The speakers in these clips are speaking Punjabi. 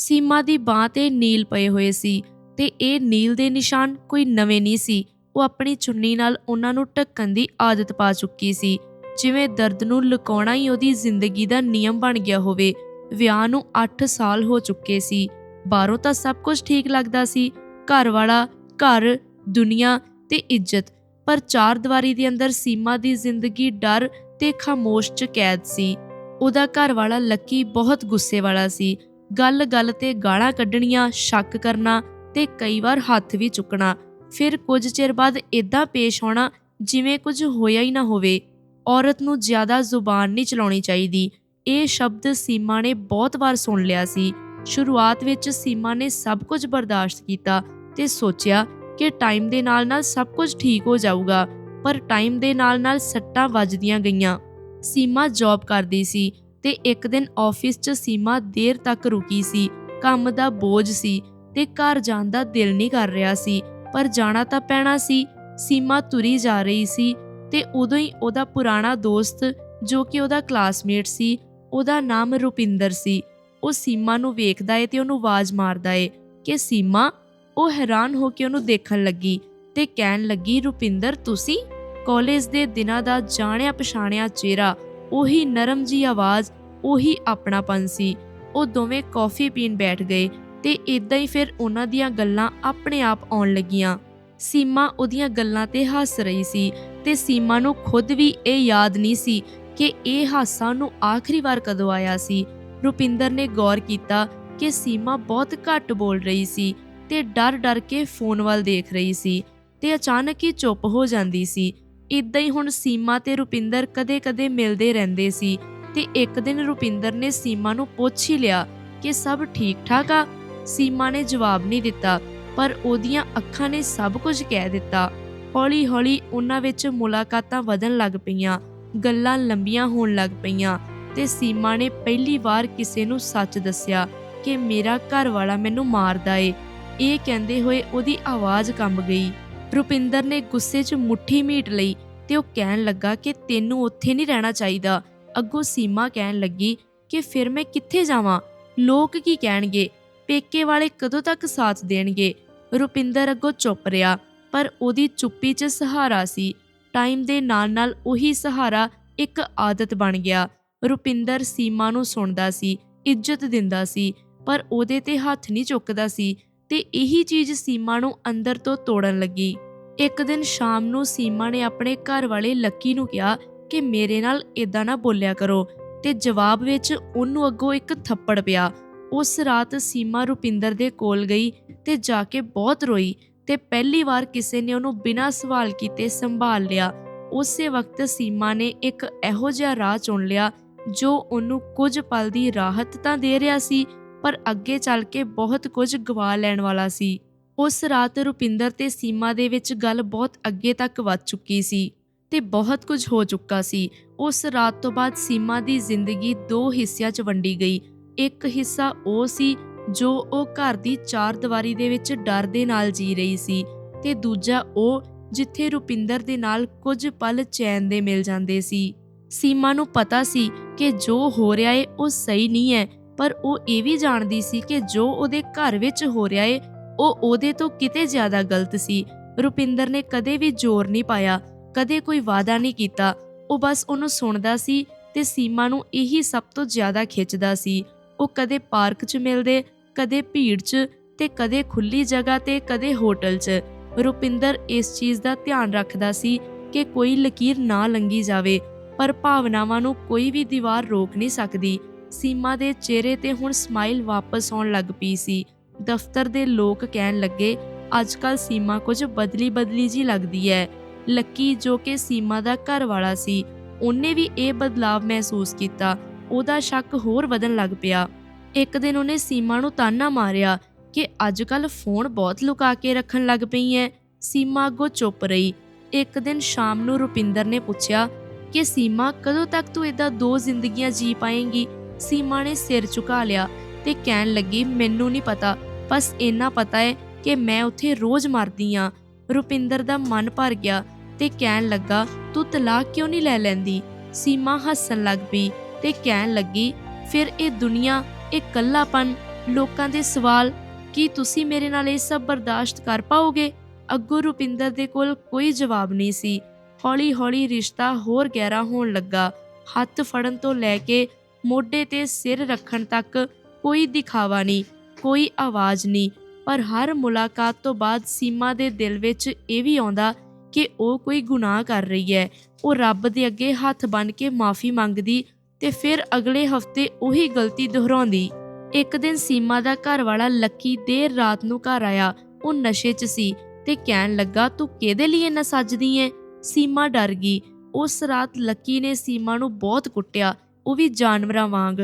ਸੀਮਾ ਦੀ ਬਾਹ ਤੇ ਨੀਲ ਪਏ ਹੋਏ ਸੀ ਤੇ ਇਹ ਨੀਲ ਦੇ ਨਿਸ਼ਾਨ ਕੋਈ ਨਵੇਂ ਨਹੀਂ ਸੀ। ਉਹ ਆਪਣੀ ਚੁੰਨੀ ਨਾਲ ਉਹਨਾਂ ਨੂੰ ਢੱਕਣ ਦੀ ਆਦਤ ਪਾ ਚੁੱਕੀ ਸੀ। ਜਿਵੇਂ ਦਰਦ ਨੂੰ ਲੁਕਾਉਣਾ ਹੀ ਉਹਦੀ ਜ਼ਿੰਦਗੀ ਦਾ ਨਿਯਮ ਬਣ ਗਿਆ ਹੋਵੇ, ਵਿਆਹ ਨੂੰ 8 ਸਾਲ ਹੋ ਚੁੱਕੇ ਸੀ। ਬਾਹਰੋਂ ਤਾਂ ਸਭ ਕੁਝ ਠੀਕ ਲੱਗਦਾ ਸੀ। ਘਰ ਵਾਲਾ ਘਰ, ਦੁਨੀਆ ਤੇ ਇੱਜ਼ਤ। ਪਰ ਚਾਰ ਦੀਵਾਰੀ ਦੇ ਅੰਦਰ ਸੀਮਾ ਦੀ ਜ਼ਿੰਦਗੀ ਡਰ ਤੇ ਖਾਮੋਸ਼ ਚ ਕੈਦ ਸੀ। ਉਹਦਾ ਘਰ ਵਾਲਾ ਲੱਕੀ ਬਹੁਤ ਗੁੱਸੇ ਵਾਲਾ ਸੀ। ਗੱਲ-ਗੱਲ ਤੇ ਗਾਲਾਂ ਕੱਢਣੀਆਂ ਸ਼ੱਕ ਕਰਨਾ ਤੇ ਕਈ ਵਾਰ ਹੱਥ ਵੀ ਚੁੱਕਣਾ। ਫਿਰ ਕੁਝ ਚਿਰ ਬਾਅਦ ਇਦਾਂ ਪੇਸ਼ ਆਉਣਾ ਜਿਵੇਂ ਕੁਝ ਹੋਇਆ ਹੀ ਨਾ ਹੋਵੇ। ਔਰਤ ਨੂੰ ਜ਼ਿਆਦਾ ਜ਼ੁਬਾਨ ਨਹੀਂ ਚਲਾਉਣੀ ਚਾਹੀਦੀ। ਇਹ ਸ਼ਬਦ ਸੀਮਾ ਨੇ ਬਹੁਤ ਵਾਰ ਸੁਣ ਲਿਆ ਸੀ। ਸ਼ੁਰੂਆਤ ਵਿੱਚ ਸੀਮਾ ਨੇ ਸਭ ਕੁਝ ਬਰਦਾਸ਼ਤ ਕੀਤਾ ਤੇ ਸੋਚਿਆ ਕਿ ਟਾਈਮ ਦੇ ਨਾਲ-ਨਾਲ ਸਭ ਕੁਝ ਠੀਕ ਹੋ ਜਾਊਗਾ, ਪਰ ਟਾਈਮ ਦੇ ਨਾਲ-ਨਾਲ ਸੱਟਾਂ ਵੱਜਦੀਆਂ ਗਈਆਂ। ਸੀਮਾ ਜੌਬ ਕਰਦੀ ਸੀ। ਤੇ ਇੱਕ ਦਿਨ ਆਫਿਸ 'ਚ ਸੀਮਾ ਦੇਰ ਤੱਕ ਰੁਕੀ ਸੀ। ਕੰਮ ਦਾ ਬੋਝ ਸੀ ਤੇ ਘਰ ਜਾਣ ਦਾ ਦਿਲ ਨਹੀਂ ਕਰ ਰਿਹਾ ਸੀ, ਪਰ ਜਾਣਾ ਤਾਂ ਪੈਣਾ ਸੀ। ਸੀਮਾ ਤੁਰੀ ਜਾ ਰਹੀ ਸੀ ਤੇ ਉਦੋਂ ਹੀ ਉਹਦਾ ਪੁਰਾਣਾ ਦੋਸਤ, ਜੋ ਕਿ ਉਹਦਾ ਕਲਾਸਮੇਟ ਸੀ, ਉਹਦਾ ਨਾਮ ਰੁਪਿੰਦਰ ਸੀ। ਉਹ ਸੀਮਾ ਨੂੰ ਵੇਖਦਾ ਏ ਤੇ ਉਹਨੂੰ ਆਵਾਜ਼ ਮਾਰਦਾ ਏ ਕਿ ਸੀਮਾ, ਉਹ ਹੈਰਾਨ ਹੋ ਕੇ ਉਹਨੂੰ ਦੇਖਣ ਲੱਗੀ ਤੇ ਕਹਿਣ ਲੱਗੀ, ਰੁਪਿੰਦਰ, ਤੁਸੀਂ? ਕਾਲਜ ਦੇ ਦਿਨਾਂ ਦਾ ਜਾਣਿਆ ਪਛਾਣਿਆ ਚਿਹਰਾ, ਉਹੀ ਨਰਮ ਜੀ ਆਵਾਜ਼ ਉਹੀ ਆਪਣਾਪਨ ਸੀ। ਉਹ ਦੋਵੇਂ ਕੌਫੀ ਪੀਣ ਬੈਠ ਗਏ ਤੇ ਇਦਾਂ ਹੀ ਫਿਰ ਉਹਨਾਂ ਦੀਆਂ ਗੱਲਾਂ ਆਪਣੇ ਆਪ ਆਉਣ ਲੱਗੀਆਂ। ਸੀਮਾ ਉਹਦੀਆਂ ਗੱਲਾਂ ਤੇ ਹੱਸ ਰਹੀ ਸੀ ਤੇ ਸੀਮਾ ਨੂੰ ਖੁਦ ਵੀ ਇਹ ਯਾਦ ਨਹੀਂ ਸੀ ਕਿ ਇਹ ਹਾਸਾ ਉਹਨੂੰ ਆਖਰੀ ਵਾਰ ਕਦੋਂ ਆਇਆ ਸੀ। ਰੁਪਿੰਦਰ ਨੇ ਗੌਰ ਕੀਤਾ ਕਿ ਸੀਮਾ ਬਹੁਤ ਘੱਟ ਬੋਲ ਰਹੀ ਸੀ ਤੇ ਡਰ-ਡਰ ਕੇ ਫੋਨ ਵੱਲ ਦੇਖ ਰਹੀ ਸੀ ਤੇ ਅਚਾਨਕ ਹੀ ਚੁੱਪ ਹੋ ਜਾਂਦੀ ਸੀ। ਇਦਾਂ ਹੀ ਹੁਣ ਸੀਮਾ ਤੇ ਰੁਪਿੰਦਰ ਕਦੇ-ਕਦੇ ਮਿਲਦੇ ਰਹਿੰਦੇ ਸੀ ਤੇ ਇੱਕ ਦਿਨ ਰੁਪਿੰਦਰ ਨੇ ਸੀਮਾ ਨੂੰ ਪੁੱਛ ਹੀ ਲਿਆ ਕਿ ਸਭ ਠੀਕ-ਠਾਕ ਆ? ਸੀਮਾ ਨੇ ਜਵਾਬ ਨਹੀਂ ਦਿੱਤਾ, ਪਰ ਉਹਦੀਆਂ ਅੱਖਾਂ ਨੇ ਸਭ ਕੁਝ ਕਹਿ ਦਿੱਤਾ। ਹੌਲੀ-ਹੌਲੀ ਉਹਨਾਂ ਵਿੱਚ ਮੁਲਾਕਾਤਾਂ ਵਧਣ ਲੱਗ ਪਈਆਂ, ਗੱਲਾਂ ਲੰਬੀਆਂ ਹੋਣ ਲੱਗ ਪਈਆਂ ਤੇ ਸੀਮਾ ਨੇ ਪਹਿਲੀ ਵਾਰ ਕਿਸੇ ਨੂੰ ਸੱਚ ਦੱਸਿਆ ਕਿ ਮੇਰਾ ਘਰ ਵਾਲਾ ਮੈਨੂੰ ਮਾਰਦਾ ਏ। ਇਹ ਕਹਿੰਦੇ ਹੋਏ ਉਹਦੀ ਆਵਾਜ਼ ਕੰਬ ਗਈ। ਰੁਪਿੰਦਰ ਨੇ ਗੁੱਸੇ 'ਚ ਮੁੱਠੀ ਮੀਟ ਲਈ ਤੇ ਉਹ ਕਹਿਣ ਲੱਗਾ ਕਿ ਤੈਨੂੰ ਉੱਥੇ ਨਹੀਂ ਰਹਿਣਾ ਚਾਹੀਦਾ। ਅੱਗੋਂ ਸੀਮਾ ਕਹਿਣ ਲੱਗੀ ਕਿ ਫਿਰ ਮੈਂ ਕਿੱਥੇ ਜਾਵਾਂ? ਲੋਕ ਕੀ ਕਹਿਣਗੇ? ਪੇਕੇ ਵਾਲੇ ਕਦੋਂ ਤੱਕ ਸਾਥ ਦੇਣਗੇ? ਰੁਪਿੰਦਰ ਅੱਗੋਂ ਚੁੱਪ ਰਿਹਾ, ਪਰ ਉਹਦੀ ਚੁੱਪੀ 'ਚ ਸਹਾਰਾ ਸੀ। ਟਾਈਮ ਦੇ ਨਾਲ-ਨਾਲ ਉਹੀ ਸਹਾਰਾ ਇੱਕ ਆਦਤ ਬਣ ਗਿਆ। ਰੁਪਿੰਦਰ ਸੀਮਾ ਨੂੰ ਸੁਣਦਾ ਸੀ, ਇੱਜ਼ਤ ਦਿੰਦਾ ਸੀ, ਪਰ ਉਹਦੇ ਤੇ ਹੱਥ ਨਹੀਂ ਚੁੱਕਦਾ ਸੀ ਤੇ ਇਹੀ ਚੀਜ਼ ਸੀਮਾ ਨੂੰ ਅੰਦਰ ਤੋਂ ਤੋੜਨ ਲੱਗੀ। ਇੱਕ ਦਿਨ ਸ਼ਾਮ ਨੂੰ ਸੀਮਾ ਨੇ ਆਪਣੇ ਘਰ ਵਾਲੇ ਲੱਕੀ ਨੂੰ ਕਿਹਾ ਕਿ ਮੇਰੇ ਨਾਲ ਇਦਾਂ ਨਾ ਬੋਲਿਆ ਕਰੋ ਤੇ ਜਵਾਬ ਵਿੱਚ ਉਹਨੂੰ ਅੱਗੋਂ ਇੱਕ ਥੱਪੜ ਪਿਆ। ਉਸ ਰਾਤ ਸੀਮਾ ਰੁਪਿੰਦਰ ਦੇ ਕੋਲ ਗਈ ਤੇ ਜਾ ਕੇ ਬਹੁਤ ਰੋਈ ਤੇ ਪਹਿਲੀ ਵਾਰ ਕਿਸੇ ਨੇ ਉਹਨੂੰ ਬਿਨਾਂ ਸਵਾਲ ਕੀਤੇ ਸੰਭਾਲ ਲਿਆ। ਉਸੇ ਵਕਤ ਸੀਮਾ ਨੇ ਇੱਕ ਇਹੋ ਜਿਹਾ ਰਾਹ ਚੁਣ ਲਿਆ ਜੋ ਉਹਨੂੰ ਕੁਝ ਪਲ ਦੀ ਰਾਹਤ ਤਾਂ ਦੇ ਰਿਹਾ ਸੀ, ਪਰ ਅੱਗੇ ਚੱਲ ਕੇ ਬਹੁਤ ਕੁਝ ਗਵਾ ਲੈਣ ਵਾਲਾ ਸੀ। ਉਸ ਰਾਤ ਰੁਪਿੰਦਰ ਤੇ ਸੀਮਾ ਦੇ ਵਿੱਚ ਗੱਲ ਬਹੁਤ ਅੱਗੇ ਤੱਕ ਵੱਧ ਚੁੱਕੀ ਸੀ। ਤੇ ਬਹੁਤ ਕੁਝ ਹੋ ਚੁੱਕਾ ਸੀ। ਉਸ ਰਾਤ ਤੋਂ ਬਾਅਦ ਸੀਮਾ ਦੀ ਜ਼ਿੰਦਗੀ ਦੋ ਹਿੱਸਿਆਂ 'ਚ ਵੰਡੀ ਗਈ। ਇੱਕ ਹਿੱਸਾ ਉਹ ਸੀ ਜੋ ਉਹ ਘਰ ਦੀ ਚਾਰ ਦੀਵਾਰੀ ਦੇ ਵਿੱਚ ਡਰ ਦੇ ਨਾਲ ਜੀ ਰਹੀ ਸੀ ਤੇ ਦੂਜਾ ਉਹ ਜਿੱਥੇ ਰੁਪਿੰਦਰ ਦੇ ਨਾਲ ਕੁਝ ਪਲ ਚੈਨ ਦੇ ਮਿਲ ਜਾਂਦੇ ਸੀ। ਸੀਮਾ ਨੂੰ ਪਤਾ ਸੀ ਕਿ ਜੋ ਹੋ ਰਿਹਾ ਏ ਉਹ ਸਹੀ ਨਹੀਂ ਹੈ, ਪਰ ਉਹ ਇਹ ਵੀ ਜਾਣਦੀ ਸੀ ਕਿ ਜੋ ਉਹਦੇ ਘਰ ਵਿੱਚ ਹੋ ਰਿਹਾ ਏ, ਉਹ ਉਹਦੇ ਤੋਂ ਕਿਤੇ ਜ਼ਿਆਦਾ ਗਲਤ ਸੀ। ਰੁਪਿੰਦਰ ਨੇ ਕਦੇ ਵੀ ਜ਼ੋਰ ਨਹੀਂ ਪਾਇਆ। ਕਦੇ ਕੋਈ ਵਾਅਦਾ ਨਹੀਂ ਕੀਤਾ। ਉਹ ਬਸ ਉਹਨੂੰ ਸੁਣਦਾ ਸੀ ਤੇ ਸੀਮਾ ਨੂੰ ਇਹੀ ਸਭ ਤੋਂ ਜ਼ਿਆਦਾ ਖਿੱਚਦਾ ਸੀ। ਉਹ ਕਦੇ ਪਾਰਕ 'ਚ ਮਿਲਦੇ, ਕਦੇ ਭੀੜ 'ਚ ਤੇ ਕਦੇ ਖੁੱਲੀ ਜਗ੍ਹਾ ਤੇ, ਕਦੇ ਹੋਟਲ 'ਚ। ਰੁਪਿੰਦਰ ਇਸ ਚੀਜ਼ ਦਾ ਧਿਆਨ ਰੱਖਦਾ ਸੀ ਕਿ ਕੋਈ ਲਕੀਰ ਨਾ ਲੰਗੀ ਜਾਵੇ, ਪਰ ਭਾਵਨਾਵਾਂ ਨੂੰ ਕੋਈ ਵੀ ਦੀਵਾਰ ਰੋਕ ਨਹੀਂ ਸਕਦੀ। ਸੀਮਾ ਦੇ ਚਿਹਰੇ ਤੇ ਹੁਣ ਸਮਾਈਲ ਵਾਪਸ ਆਉਣ ਲੱਗ ਪਈ ਸੀ। ਦਫ਼ਤਰ ਦੇ ਲੋਕ ਕਹਿਣ ਲੱਗੇ ਅੱਜਕੱਲ ਸੀਮਾ ਕੁਝ ਬਦਲੀ ਬਦਲੀ ਜੀ ਲੱਗਦੀ ਹੈ। ਲੱਕੀ ਜੋ ਕਿ ਸੀਮਾ ਦਾ ਘਰ ਵਾਲਾ ਸੀ, ਉਹਨੇ ਵੀ ਇਹ ਬਦਲਾਵ ਮਹਿਸੂਸ ਕੀਤਾ। ਉਹਦਾ ਸ਼ੱਕ ਹੋਰ ਵਧਣ ਲੱਗ ਪਿਆ। ਇੱਕ ਦਿਨ ਉਹਨੇ ਸੀਮਾ ਨੂੰ ਤਾਨਾ ਮਾਰਿਆ ਕਿ ਅੱਜਕੱਲ ਫੋਨ ਬਹੁਤ ਲੁਕਾ ਕੇ ਰੱਖਣ ਲੱਗ ਪਈ ਐ। ਸੀਮਾ ਅੱਗੋਂ ਚੁੱਪ ਰਹੀ। ਇੱਕ ਦਿਨ ਸ਼ਾਮ ਨੂੰ ਰੁਪਿੰਦਰ ਨੇ ਪੁੱਛਿਆ ਕਿ ਸੀਮਾ, ਕਦੋਂ ਤੱਕ ਤੂੰ ਇਦਾਂ ਦੋ ਜ਼ਿੰਦਗੀਆਂ ਜੀ ਪਾਏਂਗੀ? ਸੀਮਾ ਨੇ ਸਿਰ ਝੁਕਾ ਲਿਆ ਤੇ ਕਹਿਣ ਲੱਗੀ, ਮੈਨੂੰ ਨਹੀਂ ਪਤਾ। ਬਸ ਇੰਨਾ ਪਤਾ ਹੈ ਕਿ ਮੈਂ ਉੱਥੇ ਰੋਜ਼ ਮਰਦੀ ਆ। ਰੁਪਿੰਦਰ ਦਾ ਮਨ ਭਰ ਗਿਆ ਤੇ ਕਹਿਣ ਲੱਗਾ, ਤੂੰ ਤਲਾਕ ਕਿਉਂ ਨਹੀਂ ਲੈ ਲੈਂਦੀ? ਸੀਮਾ ਹੱਸਣ ਲੱਗ ਪਈ ਤੇ ਕਹਿਣ ਲੱਗੀ, ਫਿਰ ਇਹ ਦੁਨੀਆ, ਇਹ ਕੱਲਾਪਨ, ਲੋਕਾਂ ਦੇ ਸਵਾਲ, ਕੀ ਤੁਸੀਂ ਮੇਰੇ ਨਾਲ ਇਹ ਸਭ ਬਰਦਾਸ਼ਤ ਕਰ ਪਾਓਗੇ? ਅੱਗੋਂ ਰੁਪਿੰਦਰ ਦੇ ਕੋਲ ਕੋਈ ਜਵਾਬ ਨਹੀਂ ਸੀ। ਹੌਲੀ-ਹੌਲੀ ਰਿਸ਼ਤਾ ਹੋਰ ਗਹਿਰਾ ਹੋਣ ਲੱਗਾ। ਹੱਥ ਫੜਨ ਤੋਂ ਲੈ ਕੇ ਮੋਢੇ ਤੇ ਸਿਰ ਰੱਖਣ ਤੱਕ ਕੋਈ ਦਿਖਾਵਾ ਨਹੀਂ, ਕੋਈ ਆਵਾਜ਼ ਨਹੀਂ। ਪਰ ਹਰ ਮੁਲਾਕਾਤ ਤੋਂ ਬਾਅਦ ਸੀਮਾ ਦੇ ਦਿਲ ਵਿੱਚ ਇਹ ਵੀ ਆਉਂਦਾ ਕਿ ਉਹ ਕੋਈ ਗੁਨਾਹ ਕਰ ਰਹੀ ਹੈ। ਉਹ ਰੱਬ ਦੇ ਅੱਗੇ ਹੱਥ ਬੰਨ ਕੇ ਮਾਫੀ ਮੰਗਦੀ ਤੇ ਫਿਰ ਅਗਲੇ ਹਫ਼ਤੇ ਉਹੀ ਗਲਤੀ ਦੁਹਰਾਉਂਦੀ। ਇੱਕ ਦਿਨ ਸੀਮਾ ਦਾ ਘਰ ਵਾਲਾ ਲੱਕੀ ਦੇਰ ਰਾਤ ਨੂੰ ਘਰ ਆਇਆ। ਉਹ ਨਸ਼ੇ 'ਚ ਸੀ ਤੇ ਕਹਿਣ ਲੱਗਾ, ਤੂੰ ਕਿਹਦੇ ਲਈ ਇੰਨਾ ਸੱਜਦੀ ਏ? ਸੀਮਾ ਡਰ ਗਈ। ਉਸ ਰਾਤ ਲੱਕੀ ਨੇ ਸੀਮਾ ਨੂੰ ਬਹੁਤ ਕੁੱਟਿਆ। ਉਹ ਵੀ ਜਾਨਵਰਾਂ ਵਾਂਗ।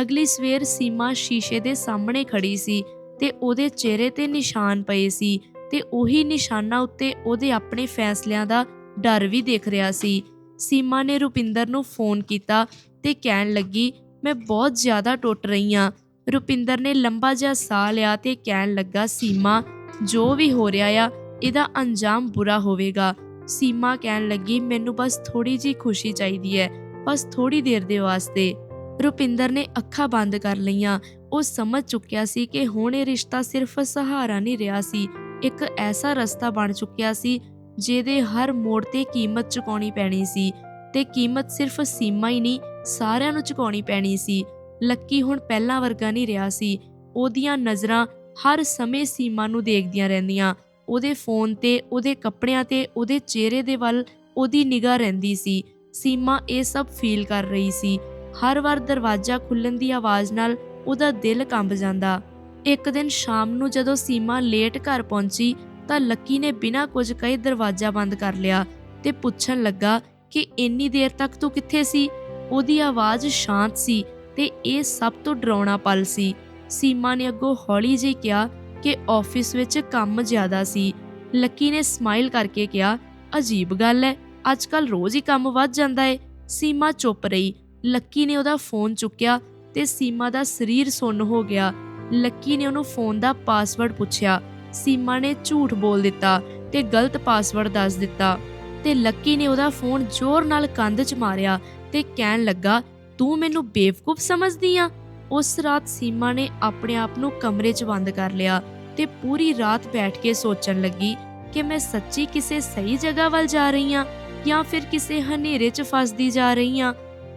ਅਗਲੀ ਸਵੇਰ ਸੀਮਾ ਸ਼ੀਸ਼ੇ ਦੇ ਸਾਹਮਣੇ ਖੜੀ ਸੀ। ਤੇ ਉਹਦੇ ਚਿਹਰੇ ਤੇ ਨਿਸ਼ਾਨ ਪਏ ਸੀ ਤੇ ਉਹੀ ਨਿਸ਼ਾਨਾਂ ਉੱਤੇ ਉਹਦੇ ਆਪਣੇ ਫੈਸਲਿਆਂ ਦਾ ਡਰ ਵੀ ਦਿਖ ਰਿਹਾ ਸੀ। ਸੀਮਾ ਨੇ ਰੁਪਿੰਦਰ ਨੂੰ ਫੋਨ ਕੀਤਾ ਤੇ ਕਹਿਣ ਲੱਗੀ, ਮੈਂ ਬਹੁਤ ਜ਼ਿਆਦਾ ਟੁੱਟ ਰਹੀ ਹਾਂ ਰੁਪਿੰਦਰ ਨੇ ਲੰਬਾ ਜਿਹਾ ਸਾਹ ਲਿਆ ਤੇ ਕਹਿਣ ਲੱਗਾ, ਸੀਮਾ, ਜੋ ਵੀ ਹੋ ਰਿਹਾ ਆ, ਇਹਦਾ ਅੰਜਾਮ ਬੁਰਾ ਹੋਵੇਗਾ। ਸੀਮਾ ਕਹਿਣ ਲੱਗੀ, ਮੈਨੂੰ ਬਸ ਥੋੜੀ ਜੀ ਖੁਸ਼ੀ ਚਾਹੀਦੀ ਹੈ, ਬਸ ਥੋੜੀ ਦੇਰ ਦੇ ਵਾਸਤੇ। ਰੁਪਿੰਦਰ ਨੇ ਅੱਖਾਂ ਬੰਦ ਕਰ ਲਈਆਂ। ਉਹ ਸਮਝ ਚੁੱਕਿਆ ਸੀ ਕਿ ਹੁਣ ਇਹ ਰਿਸ਼ਤਾ ਸਿਰਫ ਸਹਾਰਾ ਨਹੀਂ ਰਿਹਾ ਸੀ। ਇੱਕ ਐਸਾ ਰਸਤਾ ਬਣ ਚੁੱਕਿਆ ਸੀ ਜਿਹਦੇ ਹਰ ਮੋੜ ਤੇ ਕੀਮਤ ਚੁਕਾਉਣੀ ਪੈਣੀ ਸੀ ਤੇ ਕੀਮਤ ਸਿਰਫ ਸੀਮਾ ਹੀ ਨਹੀਂ, ਸਾਰਿਆਂ ਨੂੰ ਚੁਕਾਉਣੀ ਪੈਣੀ ਸੀ। ਲੱਕੀ ਹੁਣ ਪਹਿਲਾਂ ਵਰਗਾ ਨਹੀਂ ਰਿਹਾ ਸੀ। ਉਹਦੀਆਂ ਨਜ਼ਰਾਂ ਹਰ ਸਮੇਂ ਸੀਮਾ ਨੂੰ ਦੇਖਦੀਆਂ ਰਹਿੰਦੀਆਂ। ਉਹਦੇ ਫੋਨ ਤੇ, ਉਹਦੇ ਕੱਪੜਿਆਂ ਤੇ, ਉਹਦੇ ਚਿਹਰੇ ਦੇ ਵੱਲ ਉਹਦੀ ਨਿਗਾਹ ਰਹਿੰਦੀ ਸੀ। ਸੀਮਾ ਇਹ ਸਭ ਫੀਲ ਕਰ ਰਹੀ ਸੀ। ਹਰ ਵਾਰ ਦਰਵਾਜ਼ਾ ਖੁੱਲਣ ਦੀ ਆਵਾਜ਼ ਨਾਲ ਉਹਦਾ ਦਿਲ ਕੰਬ ਜਾਂਦਾ। ਇੱਕ ਦਿਨ ਸ਼ਾਮ ਨੂੰ ਜਦੋਂ ਸੀਮਾ ਲੇਟ ਘਰ ਪਹੁੰਚੀ ਤਾਂ ਲੱਕੀ ਨੇ ਬਿਨਾਂ ਕੁਝ ਕਹੇ ਦਰਵਾਜ਼ਾ ਬੰਦ ਕਰ ਲਿਆ ਤੇ ਪੁੱਛਣ ਲੱਗਾ ਕਿ ਇੰਨੀ ਦੇਰ ਤੱਕ ਤੂੰ ਕਿੱਥੇ ਸੀ? ਉਹਦੀ ਆਵਾਜ਼ ਸ਼ਾਂਤ ਸੀ ਤੇ ਇਹ ਸਭ ਤੋਂ ਡਰਾਉਣਾ ਪਲ ਸੀ। ਸੀਮਾ ਨੇ ਅੱਗੋਂ ਹੌਲੀ ਜਿਹੀ ਕਿਹਾ ਕਿ ਆਫਿਸ ਵਿੱਚ ਕੰਮ ਜ਼ਿਆਦਾ ਸੀ। ਲੱਕੀ ਨੇ ਸਮਾਈਲ ਕਰਕੇ ਕਿਹਾ, ਅਜੀਬ ਗੱਲ ਹੈ ਅੱਜ ਕੱਲ ਰੋਜ਼ ਹੀ ਕੰਮ ਵੱਧ ਜਾਂਦਾ ਏ। ਸੀਮਾ ਚੁੱਪ ਰਹੀ। ਲੱਕੀ ਨੇ ਉਹਦਾ ਫੋਨ ਚੁੱਕਿਆ ਤੇ ਸੀਮਾ ਦਾ ਸਰੀਰ ਸੁੰਨ ਹੋ ਗਿਆ। ਲੱਕੀ ਨੇ ਉਹਨੂੰ ਫੋਨ ਦਾ ਪਾਸਵਰਡ ਪੁੱਛਿਆ। ਸੀਮਾ ਨੇ ਝੂਠ ਬੋਲ ਦਿੱਤਾ ਤੇ ਗਲਤ ਪਾਸਵਰਡ ਦੱਸ ਦਿੱਤਾ। ਤੇ ਲੱਕੀ ਨੇ ਉਹਦਾ ਫੋਨ ਜ਼ੋਰ ਨਾਲ ਕੰਧ 'ਚ ਮਾਰਿਆ ਤੇ ਕਹਿਣ ਲੱਗਾ, ਤੂੰ ਮੈਨੂੰ ਬੇਵਕੂਫ ਸਮਝਦੀ ਆ? ਉਸ ਰਾਤ ਸੀਮਾ ਨੇ ਆਪਣੇ ਆਪ ਨੂੰ ਕਮਰੇ 'ਚ ਬੰਦ ਕਰ ਲਿਆ ਤੇ ਪੂਰੀ ਰਾਤ ਬੈਠ ਕੇ ਸੋਚਣ ਲੱਗੀ ਕਿ ਮੈਂ ਸੱਚੀ ਕਿਸੇ ਸਹੀ ਜਗ੍ਹਾ ਵੱਲ ਜਾ ਰਹੀ ਹਾਂ ਜਾਂ ਫਿਰ ਕਿਸੇ ਹਨੇਰੇ 'ਚ ਫਸਦੀ ਜਾ ਰਹੀ ਹਾਂ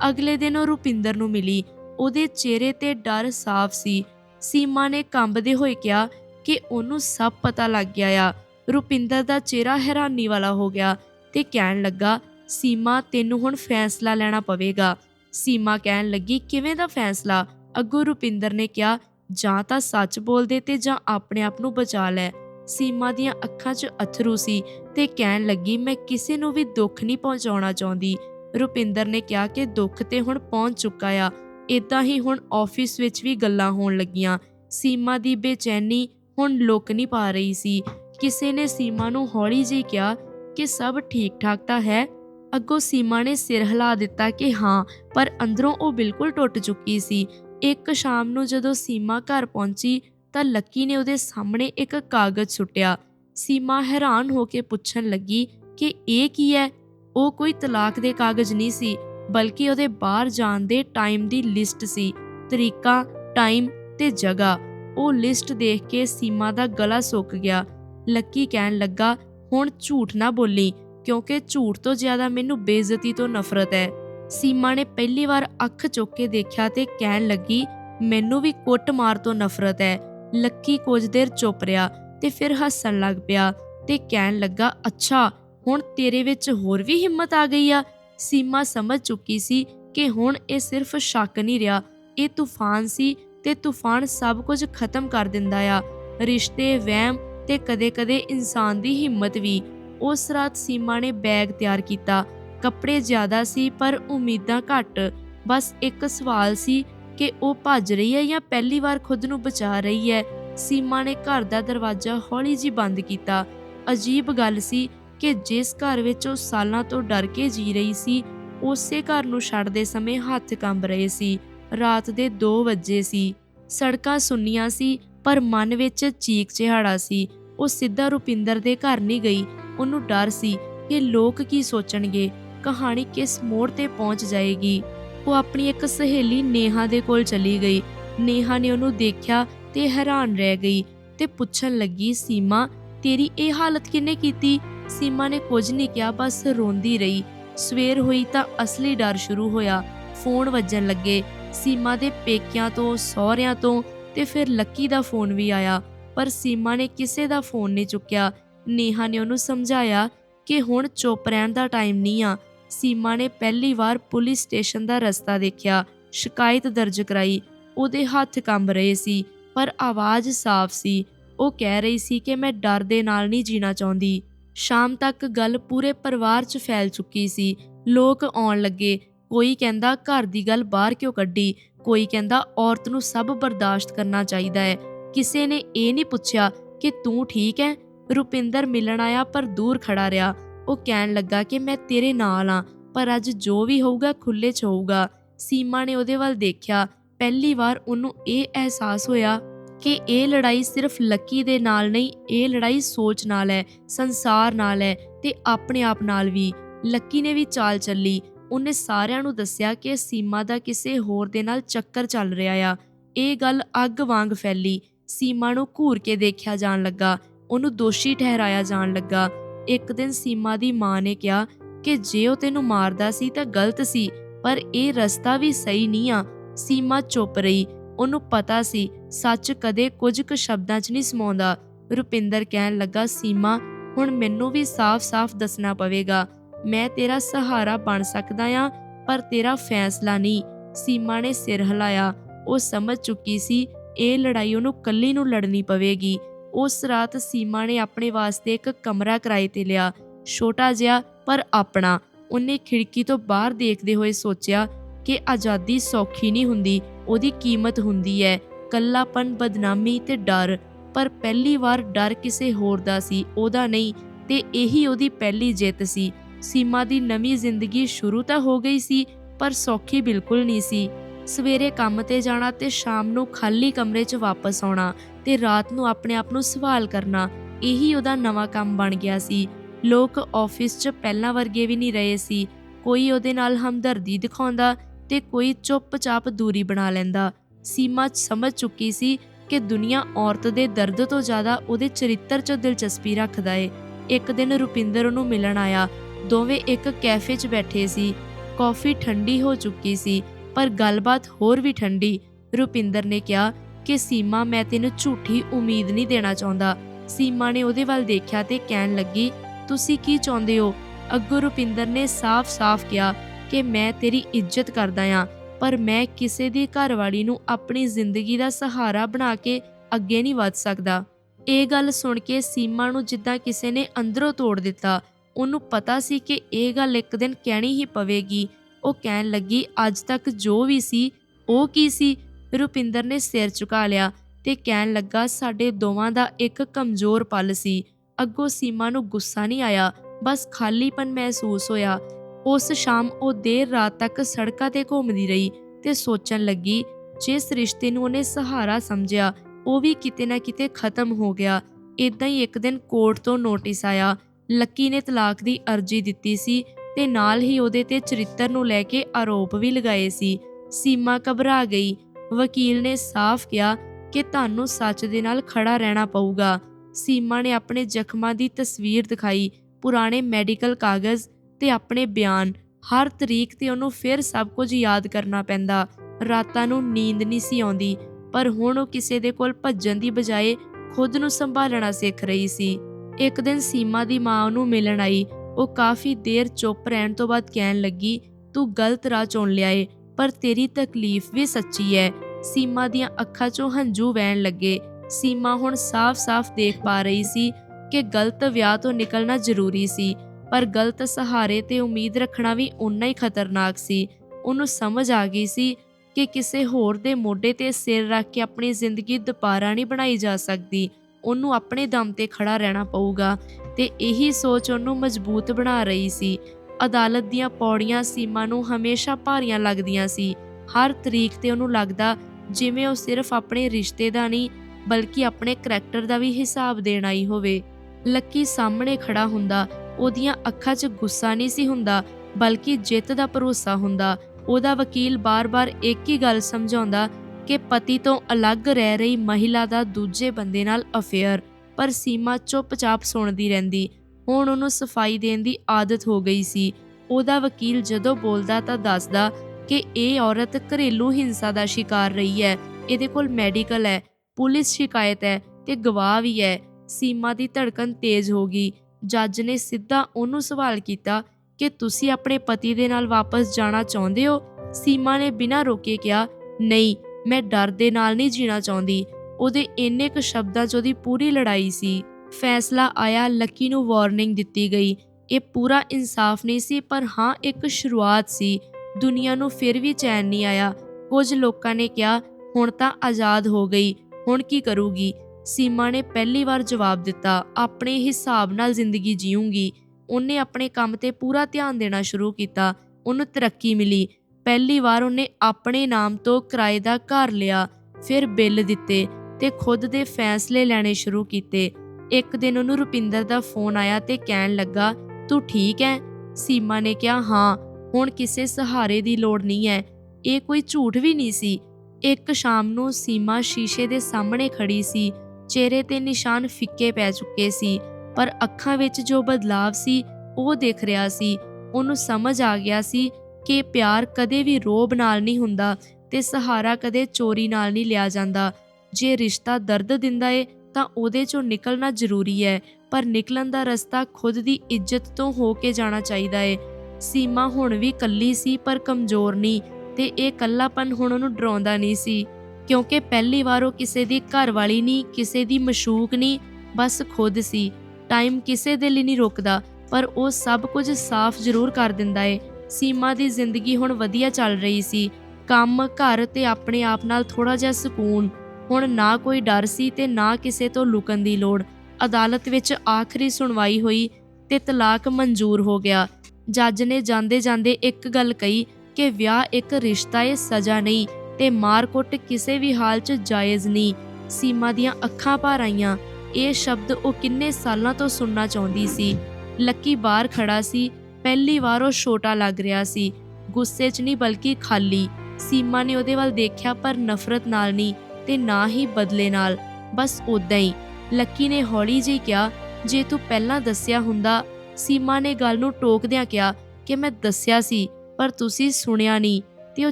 ਅਗਲੇ ਦਿਨ ਉਹ ਰੁਪਿੰਦਰ ਨੂੰ ਮਿਲੀ। ਉਹਦੇ ਚਿਹਰੇ ਤੇ ਡਰ ਸਾਫ਼ ਸੀ। ਸੀਮਾ ਨੇ ਕੰਬਦੇ ਹੋਏ ਕਿਹਾ ਕਿ ਉਹਨੂੰ ਸਭ ਪਤਾ ਲੱਗ ਗਿਆ ਆ। ਰੁਪਿੰਦਰ ਦਾ ਚਿਹਰਾ ਹੈਰਾਨੀ ਵਾਲਾ ਹੋ ਗਿਆ ਤੇ ਕਹਿਣ ਲੱਗਾ, ਸੀਮਾ, ਤੈਨੂੰ ਹੁਣ ਫੈਸਲਾ ਲੈਣਾ ਪਵੇਗਾ। ਸੀਮਾ ਕਹਿਣ ਲੱਗੀ, ਕਿਵੇਂ ਦਾ ਫੈਸਲਾ? ਅੱਗੋਂ ਰੁਪਿੰਦਰ ਨੇ ਕਿਹਾ, ਜਾਂ ਤਾਂ ਸੱਚ ਬੋਲ ਦੇ ਤੇ ਜਾਂ ਆਪਣੇ ਆਪ ਨੂੰ ਬਚਾ ਲੈ। ਸੀਮਾ ਦੀਆਂ ਅੱਖਾਂ 'ਚ ਅਥਰੂ ਸੀ ਤੇ ਕਹਿਣ ਲੱਗੀ, ਮੈਂ ਕਿਸੇ ਨੂੰ ਵੀ ਦੁੱਖ ਨਹੀਂ ਪਹੁੰਚਾਉਣਾ ਚਾਹੁੰਦੀ। ਰੁਪਿੰਦਰ ਨੇ ਕਿਹਾ ਕਿ ਦੁੱਖ ਤੇ ਹੁਣ ਪਹੁੰਚ ਚੁੱਕਾ ਆ। ਇਦਾਂ ਹੀ ਹੁਣ ਆਫਿਸ ਵਿੱਚ ਵੀ ਗੱਲਾਂ ਹੋਣ ਲੱਗੀਆਂ। ਸੀਮਾ ਦੀ ਬੇਚੈਨੀ ਹੁਣ ਲੁਕ ਨਹੀਂ ਪਾ ਰਹੀ ਸੀ। ਕਿਸੇ ਨੇ ਸੀਮਾ ਨੂੰ ਹੌਲੀ ਜਿਹੀ ਕਿਹਾ ਕਿ ਸਭ ਠੀਕ ਠਾਕ ਤਾਂ ਹੈ। ਅੱਗੋਂ ਸੀਮਾ ਨੇ ਸਿਰ ਹਿਲਾ ਦਿੱਤਾ ਕਿ ਹਾਂ, ਪਰ ਅੰਦਰੋਂ ਉਹ ਬਿਲਕੁਲ ਟੁੱਟ ਚੁੱਕੀ ਸੀ। ਇੱਕ ਸ਼ਾਮ ਨੂੰ ਜਦੋਂ ਸੀਮਾ ਘਰ ਪਹੁੰਚੀ ਤਾਂ ਲੱਕੀ ਨੇ ਉਹਦੇ ਸਾਹਮਣੇ ਇੱਕ ਕਾਗਜ਼ ਸੁੱਟਿਆ। ਸੀਮਾ ਹੈਰਾਨ ਹੋ ਕੇ ਪੁੱਛਣ ਲੱਗੀ ਕਿ ਇਹ ਕੀ ਹੈ? ਉਹ ਕੋਈ ਤਲਾਕ ਦੇ ਕਾਗਜ਼ ਨਹੀਂ ਸੀ। ਬਲਕਿ ਉਹਦੇ ਬਾਹਰ ਜਾਣ ਦੇ ਟਾਈਮ ਦੀ ਲਿਸਟ ਸੀ, ਤਰੀਕਾ ਟਾਈਮ ਤੇ ਜਗ੍ਹਾ। ਉਹ ਲਿਸਟ ਦੇਖ ਕੇ ਸੀਮਾ ਦਾ ਗਲਾ ਸੁੱਕ ਗਿਆ। ਲੱਕੀ ਕਹਿਣ ਲੱਗਾ, ਹੁਣ ਝੂਠ ਨਾ ਬੋਲੀ, ਕਿਉਂਕਿ ਝੂਠ ਤੋਂ ਜ਼ਿਆਦਾ ਮੈਨੂੰ ਬੇਇੱਜ਼ਤੀ ਤੋਂ ਨਫ਼ਰਤ ਹੈ। ਸੀਮਾ ਨੇ ਪਹਿਲੀ ਵਾਰ ਅੱਖ ਚੁੱਕ ਕੇ ਦੇਖਿਆ ਤੇ ਕਹਿਣ ਲੱਗੀ, ਮੈਨੂੰ ਵੀ ਕੁੱਟਮਾਰ ਤੋਂ ਨਫ਼ਰਤ ਹੈ। ਲੱਕੀ ਕੁਝ ਦੇਰ ਚੁੱਪ ਰਿਹਾ ਤੇ ਫਿਰ ਹੱਸਣ ਲੱਗ ਪਿਆ ਤੇ ਕਹਿਣ ਲੱਗਾ, ਅੱਛਾ, ਹੁਣ ਤੇਰੇ ਵਿੱਚ ਹੋਰ ਵੀ ਹਿੰਮਤ ਆ ਗਈ ਆ? ਸੀਮਾ ਸਮਝ ਚੁੱਕੀ ਸੀ ਕਿ ਹੁਣ ਇਹ ਸਿਰਫ ਸ਼ੱਕ ਨਹੀਂ ਰਿਹਾ। ਇਹ ਤੂਫਾਨ ਸੀ ਤੇ ਤੂਫਾਨ ਸਭ ਕੁਝ ਖਤਮ ਕਰ ਦਿੰਦਾ ਆ। ਰਿਸ਼ਤੇ, ਵਹਿਮ ਤੇ ਕਦੇ-ਕਦੇ ਇਨਸਾਨ ਦੀ ਹਿੰਮਤ ਵੀ। ਉਸ ਰਾਤ ਸੀਮਾ ਨੇ ਬੈਗ ਤਿਆਰ ਕੀਤਾ। ਕੱਪੜੇ ਜ਼ਿਆਦਾ ਸੀ ਪਰ ਉਮੀਦਾਂ ਘੱਟ। ਬਸ ਇੱਕ ਸਵਾਲ ਸੀ ਕਿ ਉਹ ਭੱਜ ਰਹੀ ਹੈ ਜਾਂ ਪਹਿਲੀ ਵਾਰ ਖੁਦ ਨੂੰ ਬਚਾ ਰਹੀ ਹੈ? ਸੀਮਾ ਨੇ ਘਰ ਦਾ ਦਰਵਾਜ਼ਾ ਹੌਲੀ ਜਿਹੀ ਬੰਦ ਕੀਤਾ। ਅਜੀਬ ਗੱਲ ਸੀ ਕਿ ਜਿਸ ਘਰ ਵਿੱਚ ਉਹ ਸਾਲਾਂ ਤੋਂ ਡਰ ਕੇ ਜੀ ਰਹੀ ਸੀ, ਉਸੇ ਘਰ ਨੂੰ ਛੱਡਦੇ ਸਮੇਂ ਹੱਥ ਕੰਬ ਰਹੇ ਸੀ। ਰਾਤ ਦੇ 2 ਵਜੇ ਸੀ। ਸੜਕਾਂ ਸੁੰਨੀਆਂ ਸੀ, ਪਰ ਮਨ ਵਿੱਚ ਚੀਕ ਚਿਹਾੜਾ ਸੀ। ਉਹ ਸਿੱਧਾ ਰੁਪਿੰਦਰ ਦੇ ਘਰ ਨਹੀਂ ਗਈ। ਉਹਨੂੰ ਡਰ ਸੀ ਕਿ ਲੋਕ ਕੀ ਸੋਚਣਗੇ। ਕਹਾਣੀ ਕਿਸ ਮੋੜ ਤੇ ਪਹੁੰਚ ਜਾਏਗੀ। ਉਹ ਆਪਣੀ ਇੱਕ ਸਹੇਲੀ ਨੇਹਾ ਦੇ ਕੋਲ ਚਲੀ ਗਈ। ਨੇਹਾ ਨੇ ਉਹਨੂੰ ਦੇਖਿਆ ਤੇ ਹੈਰਾਨ ਰਹਿ ਗਈ ਤੇ ਪੁੱਛਣ ਲੱਗੀ, ਸੀਮਾ, ਤੇਰੀ ਇਹ ਹਾਲਤ ਕਿਨੇ ਕੀਤੀ? ਸੀਮਾ ਨੇ ਕੁਝ ਨਹੀਂ ਕਿਹਾ, ਬਸ ਰੋਂਦੀ ਰਹੀ। ਸਵੇਰ ਹੋਈ ਤਾਂ ਅਸਲੀ ਡਰ ਸ਼ੁਰੂ ਹੋਇਆ। ਫੋਨ ਵੱਜਣ ਲੱਗੇ। ਸੀਮਾ ਦੇ ਪੇਕਿਆਂ ਤੋਂ, ਸਹੁਰਿਆਂ ਤੋਂ ਤੇ ਫਿਰ ਲੱਕੀ ਦਾ ਫੋਨ ਵੀ ਆਇਆ। ਪਰ ਸੀਮਾ ਨੇ ਕਿਸੇ ਦਾ ਫੋਨ ਨਹੀਂ ਚੁੱਕਿਆ। ਨੇਹਾ ਨੇ ਉਹਨੂੰ ਸਮਝਾਇਆ ਕਿ ਹੁਣ ਚੁੱਪ ਰਹਿਣ ਦਾ ਟਾਈਮ ਨਹੀਂ ਆ। ਸੀਮਾ ਨੇ ਪਹਿਲੀ ਵਾਰ ਪੁਲਿਸ ਸਟੇਸ਼ਨ ਦਾ ਰਸਤਾ ਦੇਖਿਆ। ਸ਼ਿਕਾਇਤ ਦਰਜ ਕਰਾਈ। ਉਹਦੇ ਹੱਥ ਕੰਬ ਰਹੇ ਸੀ, ਪਰ ਆਵਾਜ਼ ਸਾਫ਼ ਸੀ। ਉਹ ਕਹਿ ਰਹੀ ਸੀ ਕਿ ਮੈਂ ਡਰ ਦੇ ਨਾਲ ਨਹੀਂ ਜੀਣਾ ਚਾਹੁੰਦੀ। ਸ਼ਾਮ ਤੱਕ ਗੱਲ ਪੂਰੇ ਪਰਿਵਾਰ 'ਚ ਫੈਲ ਚੁੱਕੀ ਸੀ। ਲੋਕ ਆਉਣ ਲੱਗੇ। ਕੋਈ ਕਹਿੰਦਾ ਘਰ ਦੀ ਗੱਲ ਬਾਹਰ ਕਿਉਂ ਕੱਢੀ? ਕੋਈ ਕਹਿੰਦਾ ਔਰਤ ਨੂੰ ਸਭ ਬਰਦਾਸ਼ਤ ਕਰਨਾ ਚਾਹੀਦਾ ਹੈ। ਕਿਸੇ ਨੇ ਇਹ ਨਹੀਂ ਪੁੱਛਿਆ ਕਿ ਤੂੰ ਠੀਕ ਹੈ? ਰੁਪਿੰਦਰ ਮਿਲਣ ਆਇਆ ਪਰ ਦੂਰ ਖੜਾ ਰਿਹਾ। ਉਹ ਕਹਿਣ ਲੱਗਾ ਕਿ ਮੈਂ ਤੇਰੇ ਨਾਲ ਆ ਪਰ ਅੱਜ ਜੋ ਵੀ ਹੋਊਗਾ ਖੁੱਲੇ 'ਚ ਹੋਊਗਾ। ਸੀਮਾ ਨੇ ਉਹਦੇ ਵੱਲ ਦੇਖਿਆ। ਪਹਿਲੀ ਵਾਰ ਉਹਨੂੰ ਇਹ ਅਹਿਸਾਸ ਹੋਇਆ ਕਿ ਇਹ ਲੜਾਈ ਸਿਰਫ ਲੱਕੀ ਦੇ ਨਾਲ ਨਹੀਂ, ਇਹ ਲੜਾਈ ਸੋਚ ਨਾਲ ਹੈ, ਸੰਸਾਰ ਨਾਲ ਹੈ ਤੇ ਆਪਣੇ ਆਪ ਨਾਲ ਵੀ। ਲੱਕੀ ਨੇ ਵੀ ਚਾਲ ਚੱਲੀ। ਉਹਨੇ ਸਾਰਿਆਂ ਨੂੰ ਦੱਸਿਆ ਕਿ ਸੀਮਾ ਦਾ ਕਿਸੇ ਹੋਰ ਦੇ ਨਾਲ ਚੱਕਰ ਚੱਲ ਰਿਹਾ ਆ। ਇਹ ਗੱਲ ਅੱਗ ਵਾਂਗ ਫੈਲੀ। ਸੀਮਾ ਨੂੰ ਘੂਰ ਕੇ ਦੇਖਿਆ ਜਾਣ ਲੱਗਾ। ਉਹਨੂੰ ਦੋਸ਼ੀ ਠਹਿਰਾਇਆ ਜਾਣ ਲੱਗਾ। ਇੱਕ ਦਿਨ ਸੀਮਾ ਦੀ ਮਾਂ ਨੇ ਕਿਹਾ ਕਿ ਜੇ ਉਹ ਤੈਨੂੰ ਮਾਰਦਾ ਸੀ ਤਾਂ ਗਲਤ ਸੀ, ਪਰ ਇਹ ਰਸਤਾ ਵੀ ਸਹੀ ਨਹੀਂ ਆ। ਸੀਮਾ ਚੁੱਪ ਰਹੀ। ਉਹਨੂੰ ਪਤਾ ਸੀ ਸੱਚ ਕਦੇ ਕੁਝ ਕੁ ਸ਼ਬਦਾਂ 'ਚ ਨਹੀਂ ਸਮਾਉਂਦਾ। ਰੁਪਿੰਦਰ ਕਹਿਣ ਲੱਗਾ, ਸੀਮਾ, ਹੁਣ ਮੈਨੂੰ ਵੀ ਸਾਫ਼-ਸਾਫ਼ ਦੱਸਣਾ ਪਵੇਗਾ। ਮੈਂ ਤੇਰਾ ਸਹਾਰਾ ਬਣ ਸਕਦਾ ਆ, ਪਰ ਤੇਰਾ ਫੈਸਲਾ ਨਹੀਂ। ਸੀਮਾ ਨੇ ਸਿਰ ਹਿਲਾਇਆ। ਉਹ ਸਮਝ ਚੁੱਕੀ ਸੀ, ਇਹ ਲੜਾਈ ਉਹਨੂੰ ਕੱਲੀ ਨੂੰ ਲੜਨੀ ਪਵੇਗੀ। ਉਸ ਰਾਤ ਸੀਮਾ ਨੇ ਆਪਣੇ ਵਾਸਤੇ ਇੱਕ ਕਮਰਾ ਕਿਰਾਏ ਤੇ ਲਿਆ। ਛੋਟਾ ਜਿਹਾ, ਪਰ ਆਪਣਾ। ਉਹਨੇ ਖਿੜਕੀ ਤੋਂ ਬਾਹਰ ਦੇਖਦੇ ਹੋਏ ਸੋਚਿਆ ਕਿ ਆਜ਼ਾਦੀ ਸੌਖੀ ਨਹੀਂ ਹੁੰਦੀ, ਉਹਦੀ ਕੀਮਤ ਹੁੰਦੀ ਹੈ ਕੱਲਾਪਨ ਬਦਨਾਮੀ ਤੇ ਡਰ। ਪਰ ਪਹਿਲੀ ਵਾਰ ਡਰ ਕਿਸੇ ਹੋਰ ਦਾ ਸੀ, ਉਹਦਾ ਨਹੀਂ, ਤੇ ਇਹੀ ਉਹਦੀ ਪਹਿਲੀ ਜਿੱਤ ਸੀ। ਸੀਮਾ ਦੀ ਨਵੀਂ ਜ਼ਿੰਦਗੀ ਸ਼ੁਰੂ ਤਾਂ ਹੋ ਗਈ ਸੀ, ਪਰ ਸੌਖੀ ਬਿਲਕੁਲ ਨਹੀਂ ਸੀ। ਸਵੇਰੇ ਕੰਮ ਤੇ ਜਾਣਾ ਤੇ ਸ਼ਾਮ ਨੂੰ ਖਾਲੀ ਕਮਰੇ 'ਚ ਵਾਪਸ ਆਉਣਾ ਤੇ ਰਾਤ ਨੂੰ ਆਪਣੇ ਆਪ ਨੂੰ ਸਵਾਲ ਕਰਨਾ, ਇਹੀ ਉਹਦਾ ਨਵਾਂ ਕੰਮ ਬਣ ਗਿਆ ਸੀ। ਲੋਕ ਆਫਿਸ 'ਚ ਪਹਿਲਾਂ ਵਰਗੇ ਵੀ ਨਹੀਂ ਰਹੇ ਸੀ। ਕੋਈ ਉਹਦੇ ਨਾਲ ਹਮਦਰਦੀ ਦਿਖਾਉਂਦਾ ਤੇ ਕੋਈ ਚੁੱਪਚਾਪ ਦੂਰੀ ਬਣਾ ਲੈਂਦਾ। ਸੀਮਾ ਸਮਝ ਚੁੱਕੀ ਸੀ ਕਿ ਦੁਨੀਆ ਔਰਤ ਦੇ ਦਰਦ ਤੋਂ ਜ਼ਿਆਦਾ ਉਹਦੇ ਚਰਿੱਤਰ 'ਚ ਦਿਲਚਸਪੀ ਰੱਖਦਾ ਏ। ਇੱਕ ਦਿਨ ਰੁਪਿੰਦਰ ਉਹਨੂੰ ਮਿਲਣ ਆਇਆ। ਦੋਵੇਂ ਇੱਕ ਕੈਫੇ 'ਚ ਬੈਠੇ ਸੀ। ਕਾਫੀ ਠੰਡੀ ਹੋ ਚੁੱਕੀ ਸੀ, ਪਰ ਗੱਲਬਾਤ ਹੋਰ ਵੀ ਠੰਡੀ। ਰੁਪਿੰਦਰ ਨੇ ਕਿਹਾ ਕਿ, ਸੀਮਾ, ਮੈਂ ਤੈਨੂੰ ਝੂਠੀ ਉਮੀਦ ਨਹੀਂ ਦੇਣਾ ਚਾਹੁੰਦਾ। ਸੀਮਾ ਨੇ ਉਹਦੇ ਵੱਲ ਦੇਖਿਆ ਤੇ ਕਹਿਣ ਲੱਗੀ, ਤੁਸੀਂ ਕੀ ਚਾਹੁੰਦੇ ਹੋ? ਅੱਗੋਂ ਰੁਪਿੰਦਰ ਨੇ ਸਾਫ਼-ਸਾਫ਼ ਕਿਹਾ ਕਿ, ਮੈਂ ਤੇਰੀ ਇੱਜ਼ਤ ਕਰਦਾ ਆ। ਪਰ ਮੈਂ ਕਿਸੇ ਦੀ ਘਰਵਾਲੀ ਨੂੰ ਆਪਣੀ ਜ਼ਿੰਦਗੀ ਦਾ ਸਹਾਰਾ ਬਣਾ ਕੇ ਅੱਗੇ ਨਹੀਂ ਵੱਧ ਸਕਦਾ। ਇਹ ਗੱਲ ਸੁਣ ਕੇ ਸੀਮਾ ਨੂੰ ਜਿੱਦਾਂ ਕਿਸੇ ਨੇ ਅੰਦਰੋਂ ਤੋੜ ਦਿੱਤਾ, ਉਹਨੂੰ ਪਤਾ ਸੀ ਕਿ ਇਹ ਗੱਲ ਇੱਕ ਦਿਨ ਕਹਿਣੀ ਹੀ ਪਵੇਗੀ। ਉਹ ਕਹਿਣ ਲੱਗੀ, ਅੱਜ ਤੱਕ ਜੋ ਵੀ ਸੀ, ਉਹ ਕੀ ਸੀ? ਰੁਪਿੰਦਰ ਨੇ ਸਿਰ ਝੁਕਾ ਲਿਆ ਤੇ ਕਹਿਣ ਲੱਗਾ, ਸਾਡੇ ਦੋਵਾਂ ਦਾ ਇੱਕ ਕਮਜ਼ੋਰ ਪਲ ਸੀ। ਅੱਗੋਂ ਸੀਮਾ ਨੂੰ ਗੁੱਸਾ ਨਹੀਂ ਆਇਆ, ਬਸ ਖਾਲੀਪਨ ਮਹਿਸੂਸ ਹੋਇਆ। ਉਸ ਸ਼ਾਮ ਉਹ ਦੇਰ ਰਾਤ ਤੱਕ ਸੜਕਾਂ ਤੇ ਘੁੰਮਦੀ ਰਹੀ ਤੇ ਸੋਚਣ ਲੱਗੀ, ਜਿਸ ਰਿਸ਼ਤੇ ਨੂੰ ਉਹਨੇ ਸਹਾਰਾ ਸਮਝਿਆ, ਉਹ ਵੀ ਕਿਤੇ ਨਾ ਕਿਤੇ ਖਤਮ ਹੋ ਗਿਆ। ਇਦਾਂ ਹੀ ਇੱਕ ਦਿਨ ਕੋਰਟ ਤੋਂ ਨੋਟਿਸ ਆਇਆ, ਲੱਕੀ ਨੇ ਤਲਾਕ ਦੀ ਅਰਜ਼ੀ ਦਿੱਤੀ ਸੀ ਤੇ ਨਾਲ ਹੀ ਉਹਦੇ ਤੇ ਚਰਿੱਤਰ ਨੂੰ ਲੈ ਕੇ ਆਰੋਪ ਵੀ ਲਗਾਏ ਸੀ। ਸੀਮਾ ਘਬਰਾ ਗਈ। ਵਕੀਲ ਨੇ ਸਾਫ਼ ਕਿਹਾ ਕਿ ਤੁਹਾਨੂੰ ਸੱਚ ਦੇ ਨਾਲ ਖੜਾ ਰਹਿਣਾ ਪਊਗਾ। ਸੀਮਾ ਨੇ ਆਪਣੇ ਜ਼ਖਮਾਂ ਦੀ ਤਸਵੀਰ ਦਿਖਾਈ। ਪੁਰਾਣੇ ਮੈਡੀਕਲ ਕਾਗਜ਼ ਤੇ ਆਪਣੇ ਬਿਆਨ ਹਰ ਤਰੀਕ ਤੇ ਉਹਨੂੰ ਫਿਰ ਸਭ ਕੁਝ ਯਾਦ ਕਰਨਾ ਪੈਂਦਾ। ਰਾਤਾਂ ਨੂੰ ਨੀਂਦ ਨਹੀਂ ਸੀ ਆਉਂਦੀ, ਪਰ ਹੁਣ ਉਹ ਕਿਸੇ ਦੇ ਕੋਲ ਭੱਜਣ ਦੀ ਬਜਾਏ ਖੁਦ ਨੂੰ ਸੰਭਾਲਣਾ ਸਿੱਖ ਰਹੀ ਸੀ। ਇੱਕ ਦਿਨ ਸੀਮਾ ਦੀ ਮਾਂ ਉਹਨੂੰ ਮਿਲਣ ਆਈ। ਉਹ ਕਾਫੀ ਦੇਰ ਚੁੱਪ ਰਹਿਣ ਤੋਂ ਬਾਅਦ ਕਹਿਣ ਲੱਗੀ, ਤੂੰ ਗਲਤ ਰਾਹ ਚੁਣ ਲਿਆ ਏ ਪਰ ਤੇਰੀ ਤਕਲੀਫ ਵੀ ਸੱਚੀ ਹੈ ਸੀਮਾ ਦੀਆਂ ਅੱਖਾਂ 'ਚੋਂ ਹੰਝੂ ਵਹਿਣ ਲੱਗੇ। ਸੀਮਾ ਹੁਣ ਸਾਫ਼-ਸਾਫ਼ ਦੇਖ ਪਾ ਰਹੀ ਸੀ ਕਿ ਗਲਤ ਵਿਆਹ ਤੋਂ ਨਿਕਲਣਾ ਜ਼ਰੂਰੀ ਸੀ। ਪਰ ਗਲਤ ਸਹਾਰੇ ਤੇ ਉਮੀਦ ਰੱਖਣਾ ਵੀ ਉਨਾ ਹੀ ਖਤਰਨਾਕ ਸੀ। ਉਹਨੂੰ ਸਮਝ ਆ ਗਈ ਸੀ ਕਿ ਕਿਸੇ ਹੋਰ ਦੇ ਮੋਢੇ ਤੇ ਸਿਰ ਰੱਖ ਕੇ ਆਪਣੀ ਜ਼ਿੰਦਗੀ ਦੁਬਾਰਾ ਨਹੀਂ ਬਣਾਈ ਜਾ ਸਕਦੀ। ਉਹਨੂੰ ਆਪਣੇ ਦਮ ਤੇ ਖੜਾ ਰਹਿਣਾ ਪਊਗਾ ਤੇ ਇਹੀ ਸੋਚ ਉਹਨੂੰ ਮਜ਼ਬੂਤ ਬਣਾ ਰਹੀ ਸੀ। ਅਦਾਲਤ ਦੀਆਂ ਪੌੜੀਆਂ ਸੀਮਾ ਨੂੰ ਹਮੇਸ਼ਾ ਭਾਰੀਆਂ ਲੱਗਦੀਆਂ ਸੀ। ਹਰ ਤਰੀਕ ਤੇ ਉਹਨੂੰ ਲੱਗਦਾ ਜਿਵੇਂ ਉਹ ਸਿਰਫ ਆਪਣੇ ਰਿਸ਼ਤੇ ਦਾ ਨਹੀਂ, ਬਲਕਿ ਆਪਣੇ ਕਰੈਕਟਰ ਦਾ ਵੀ ਹਿਸਾਬ ਦੇਣ ਆਈ ਹੋਵੇ। ਲੱਕੀ ਸਾਹਮਣੇ ਖੜਾ ਹੁੰਦਾ ਉਹਦੀਆਂ ਅੱਖਾਂ 'ਚ ਗੁੱਸਾ ਨਹੀਂ ਸੀ ਹੁੰਦਾ, ਬਲਕਿ ਜਿੱਤ ਦਾ ਭਰੋਸਾ ਹੁੰਦਾ। ਉਹਦਾ ਵਕੀਲ ਬਾਰ-ਬਾਰ ਇੱਕ ਹੀ ਗੱਲ ਸਮਝਾਉਂਦਾ ਕਿ ਪਤੀ ਤੋਂ ਅਲੱਗ ਰਹਿ ਰਹੀ ਮਹਿਲਾ ਦਾ ਦੂਜੇ ਬੰਦੇ ਨਾਲ ਅਫੇਅਰ ਪਰ ਸੀਮਾ ਚੁੱਪਚਾਪ ਸੁਣਦੀ ਰਹਿੰਦੀ। ਹੁਣ ਉਹਨੂੰ ਸਫ਼ਾਈ ਦੇਣ ਦੀ ਆਦਤ ਹੋ ਗਈ ਸੀ। ਉਹਦਾ ਵਕੀਲ ਜਦੋਂ ਬੋਲਦਾ ਤਾਂ ਦੱਸਦਾ ਕਿ ਇਹ ਔਰਤ ਘਰੇਲੂ ਹਿੰਸਾ ਦਾ ਸ਼ਿਕਾਰ ਰਹੀ ਹੈ, ਇਹਦੇ ਕੋਲ ਮੈਡੀਕਲ ਹੈ, ਪੁਲਿਸ ਸ਼ਿਕਾਇਤ ਹੈ ਤੇ ਗਵਾਹ ਵੀ ਹੈ। ਸੀਮਾ ਦੀ ਧੜਕਨ ਤੇਜ਼ ਹੋ ਗਈ। ਜੱਜ ਨੇ ਸਿੱਧਾ ਉਹਨੂੰ ਸਵਾਲ ਕੀਤਾ ਕਿ ਤੁਸੀਂ ਆਪਣੇ ਪਤੀ ਦੇ ਨਾਲ ਵਾਪਸ ਜਾਣਾ ਚਾਹੁੰਦੇ ਹੋ? ਸੀਮਾ ਨੇ ਬਿਨਾਂ ਰੋਕੇ ਕਿਹਾ, ਨਹੀਂ, ਮੈਂ ਡਰ ਦੇ ਨਾਲ ਨਹੀਂ ਜੀਣਾ ਚਾਹੁੰਦੀ। ਉਹਦੇ ਇੰਨੇ ਕੁ ਸ਼ਬਦਾਂ 'ਚ ਉਹਦੀ ਪੂਰੀ ਲੜਾਈ ਸੀ। ਫੈਸਲਾ ਆਇਆ, ਲੱਕੀ ਨੂੰ ਵਾਰਨਿੰਗ ਦਿੱਤੀ ਗਈ। ਇਹ ਪੂਰਾ ਇਨਸਾਫ ਨਹੀਂ ਸੀ, ਪਰ ਹਾਂ, ਇੱਕ ਸ਼ੁਰੂਆਤ ਸੀ। ਦੁਨੀਆ ਨੂੰ ਫਿਰ ਵੀ ਚੈਨ ਨਹੀਂ ਆਇਆ। ਕੁਝ ਲੋਕਾਂ ਨੇ ਕਿਹਾ, ਹੁਣ ਤਾਂ ਆਜ਼ਾਦ ਹੋ ਗਈ, ਹੁਣ ਕੀ ਕਰੂਗੀ? ਸੀਮਾ ਨੇ ਪਹਿਲੀ ਵਾਰ ਜਵਾਬ ਦਿੱਤਾ, ਆਪਣੇ ਹਿਸਾਬ ਨਾਲ ਜ਼ਿੰਦਗੀ ਜੀਊਂਗੀ। ਉਹਨੇ ਆਪਣੇ ਕੰਮ ਤੇ ਪੂਰਾ ਧਿਆਨ ਦੇਣਾ ਸ਼ੁਰੂ ਕੀਤਾ, ਉਹਨੂੰ ਤਰੱਕੀ ਮਿਲੀ। ਪਹਿਲੀ ਵਾਰ ਉਹਨੇ ਆਪਣੇ ਨਾਮ ਤੋਂ ਕਿਰਾਏ ਦਾ ਘਰ ਲਿਆ, ਫਿਰ ਬਿੱਲ ਦਿੱਤੇ ਤੇ ਖੁਦ ਦੇ ਫੈਸਲੇ ਲੈਣੇ ਸ਼ੁਰੂ ਕੀਤੇ। ਇੱਕ ਦਿਨ ਉਹਨੂੰ ਰੁਪਿੰਦਰ ਦਾ ਫੋਨ ਆਇਆ ਤੇ ਕਹਿਣ ਲੱਗਾ, ਤੂੰ ਠੀਕ ਹੈ ਸੀਮਾ ਨੇ ਕਿਹਾ, ਹਾਂ, ਹੁਣ ਕਿਸੇ ਸਹਾਰੇ ਦੀ ਲੋੜ ਨਹੀਂ ਹੈ ਇਹ ਕੋਈ ਝੂਠ ਵੀ ਨਹੀਂ ਸੀ। ਇੱਕ ਸ਼ਾਮ ਨੂੰ ਸੀਮਾ ਸ਼ੀਸ਼ੇ ਦੇ ਸਾਹਮਣੇ ਖੜੀ ਸੀ। ਚਿਹਰੇ ਤੇ ਨਿਸ਼ਾਨ ਫਿੱਕੇ ਪੈ ਚੁੱਕੇ ਸੀ, ਪਰ ਅੱਖਾਂ ਵਿੱਚ ਜੋ ਬਦਲਾਵ ਸੀ, ਉਹ ਦਿਖ ਰਿਹਾ ਸੀ। ਉਹਨੂੰ ਸਮਝ ਆ ਗਿਆ ਸੀ ਕਿ ਪਿਆਰ ਕਦੇ ਵੀ ਰੋਬ ਨਾਲ ਨਹੀਂ ਹੁੰਦਾ ਤੇ ਸਹਾਰਾ ਕਦੇ ਚੋਰੀ ਨਾਲ ਨਹੀਂ ਲਿਆ ਜਾਂਦਾ। ਜੇ ਰਿਸ਼ਤਾ ਦਰਦ ਦਿੰਦਾ ਏ, ਤਾਂ ਉਹਦੇ ਚੋਂ ਨਿਕਲਣਾ ਜ਼ਰੂਰੀ ਹੈ, ਪਰ ਨਿਕਲਣ ਦਾ ਰਸਤਾ ਖੁਦ ਦੀ ਇੱਜ਼ਤ ਤੋਂ ਹੋ ਕੇ ਜਾਣਾ ਚਾਹੀਦਾ ਏ। ਸੀਮਾ ਹੁਣ ਵੀ ਕੱਲੀ ਸੀ, ਪਰ ਕਮਜ਼ੋਰ ਨਹੀਂ ਤੇ ਇਹ ਕੱਲਾਪਨ ਹੁਣ ਉਹਨੂੰ ਡਰਾਉਂਦਾ ਨਹੀਂ ਸੀ। ਕਿਉਂਕਿ ਪਹਿਲੀ ਵਾਰ ਉਹ ਕਿਸੇ ਦੀ ਘਰ ਵਾਲੀ ਨਹੀਂ, ਕਿਸੇ ਦੀ ਮਸ਼ੂਕ ਨਹੀਂ, ਬਸ ਖੁਦ ਸੀ। ਟਾਈਮ ਕਿਸੇ ਦੇ ਲਈ ਨਹੀਂ ਰੁਕਦਾ, ਪਰ ਉਹ ਸਭ ਕੁਝ ਸਾਫ਼ ਜ਼ਰੂਰ ਕਰ ਦਿੰਦਾ ਏ। ਸੀਮਾ ਦੀ ਜ਼ਿੰਦਗੀ ਹੁਣ ਵਧੀਆ ਚੱਲ ਰਹੀ ਸੀ। ਕੰਮ, ਘਰ ਤੇ ਆਪਣੇ ਆਪ ਨਾਲ ਥੋੜਾ ਜਿਹਾ ਸਕੂਨ। ਹੁਣ ਨਾ ਕੋਈ ਡਰ ਸੀ ਤੇ ਨਾ ਕਿਸੇ ਤੋਂ ਲੁਕਣ ਦੀ ਲੋੜ। ਅਦਾਲਤ ਵਿੱਚ ਆਖਰੀ ਸੁਣਵਾਈ ਹੋਈ ਤੇ ਤਲਾਕ ਮਨਜ਼ੂਰ ਹੋ ਗਿਆ। ਜੱਜ ਨੇ ਜਾਂਦੇ ਜਾਂਦੇ ਇੱਕ ਗੱਲ ਕਹੀ ਕਿ ਵਿਆਹ ਇੱਕ ਰਿਸ਼ਤਾ ਏ, ਸਜ਼ਾ ਨਹੀਂ। ਤੇ ਮਾਰ-ਕੁੱਟ ਕਿਸੇ ਵੀ ਹਾਲ 'ਚ ਜਾਇਜ਼ ਨਹੀਂ। ਸੀਮਾ ਦੀਆਂ ਅੱਖਾਂ ਭਰ ਆਈਆਂ। ਇਹ ਸ਼ਬਦ ਉਹ ਕਿੰਨੇ ਸਾਲਾਂ ਤੋਂ ਸੁਣਨਾ ਚਾਹੁੰਦੀ ਸੀ। ਲੱਕੀ ਬਾਹਰ ਖੜਾ ਸੀ। ਪਹਿਲੀ ਵਾਰ ਉਹ ਛੋਟਾ ਲੱਗ ਰਿਹਾ ਸੀ। ਗੁੱਸੇ 'ਚ ਨਹੀਂ ਬਲਕਿ ਖਾਲੀ। ਸੀਮਾ ਨੇ ਉਹਦੇ ਵੱਲ ਦੇਖਿਆ ਪਰ ਨਫ਼ਰਤ ਨਾਲ ਨਹੀਂ ਤੇ ਨਾ ਹੀ ਬਦਲੇ ਨਾਲ। ਬਸ ਉਦਾਂ ਹੀ। ਲੱਕੀ ਨੇ ਹੌਲੀ ਜਿਹੀ ਕਿਹਾ, ਜੇ ਤੂੰ ਪਹਿਲਾਂ ਦੱਸਿਆ ਹੁੰਦਾ, ਸੀਮਾ ਨੇ ਗੱਲ ਨੂੰ ਟੋਕਦਿਆਂ ਕਿਹਾ ਕਿ ਮੈਂ ਦੱਸਿਆ ਸੀ, ਪਰ ਤੁਸੀਂ ਸੁਣਿਆ ਨਹੀਂ ਤੇ ਉਹ